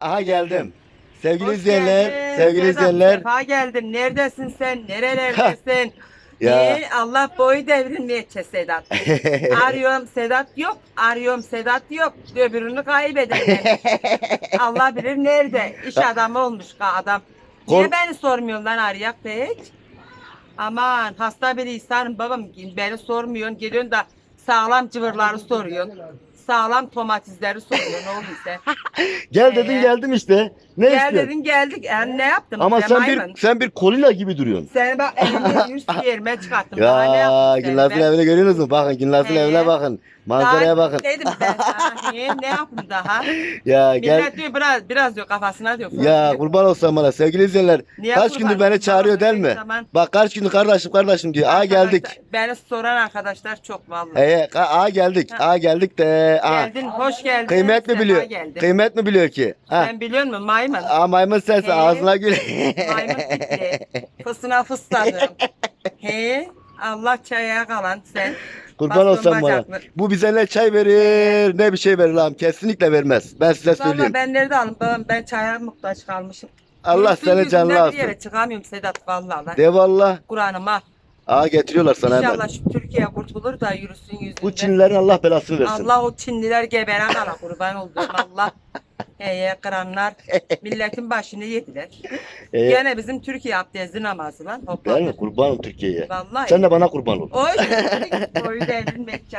Aha geldim. Sevgili Hoş izleyenler, geldin. sevgili Sedat, izleyenler. Sefa geldin. Neredesin sen? Nerelerdesin? Ya. Niye? Allah boyu devrilmeyecek Sedat. Arıyorum Sedat yok. Arıyorum Sedat yok. Öbürünü kaybedelim. Allah bilir nerede. İş adamı olmuş ka adam. Niye Kork- beni sormuyorsun lan arayak be hiç? Aman hasta bir insanım babam. Beni sormuyorsun. Geliyorsun da sağlam cıvırları soruyorsun. Sağlam domatesleri soruyorsun oğlum sen. Gel dedin Ee? geldim işte. Ne Gel istiyorsun? dedin geldik. Yani ne yaptım? Ama sen bir sen bir kolila gibi duruyorsun. Seni bak elimde yüz yerime çıkarttım. Daha ne Ya yaptım ben? evine görüyorsunuz mu? Bakın Gülnaz'ın Ee? evine bakın. Manzaraya Daha bakın. Dedim ben sana. Niye, ne yaptım daha? Ya gel. Millet diyor biraz, biraz diyor kafasına diyor. Ya kurban olsun bana sevgili izleyenler. Niye kaç kurban? gündür beni çağırıyor değil mi? Zaman- Bak kaç gündür kardeşim kardeşim diyor. Aa geldik. Beni soran arkadaşlar çok vallahi. Ee, aa geldik. Ha. Aa geldik de. Aa. Geldin, hoş geldin. Kıymet mi biliyor? Geldin. Kıymet mi biliyor ki? Ha. Sen biliyor musun maymun? Aa maymun sensin ağzına gül. maymun gitti. Fısına fısladım. He? Allah çaya kalan sen. Kurban Bastın olsam bana. bacaklı. Bu bize ne çay verir ne bir şey verir lan. Kesinlikle vermez. Ben size Valla söyleyeyim. ben nerede aldım babam ben çaya muhtaç kalmışım. Allah Virüsün seni yüzünden canlı Bir alsın. yere çıkamıyorum Sedat vallahi. lan. De valla. Kur'an'ıma. Aa getiriyorlar sana hemen. İnşallah şu Türkiye kurtulur da yürüsün yüzünden. Bu Çinlilerin Allah belasını versin. Allah o Çinliler gebere kala kurban olduğum Allah. Heye kıranlar milletin başını yediler. Ee, Gene bizim Türkiye abdesti namazı lan. ben mi kurbanım Türkiye'ye. Vallahi. Sen de bana kurban ol. Oy. Oy devrilmek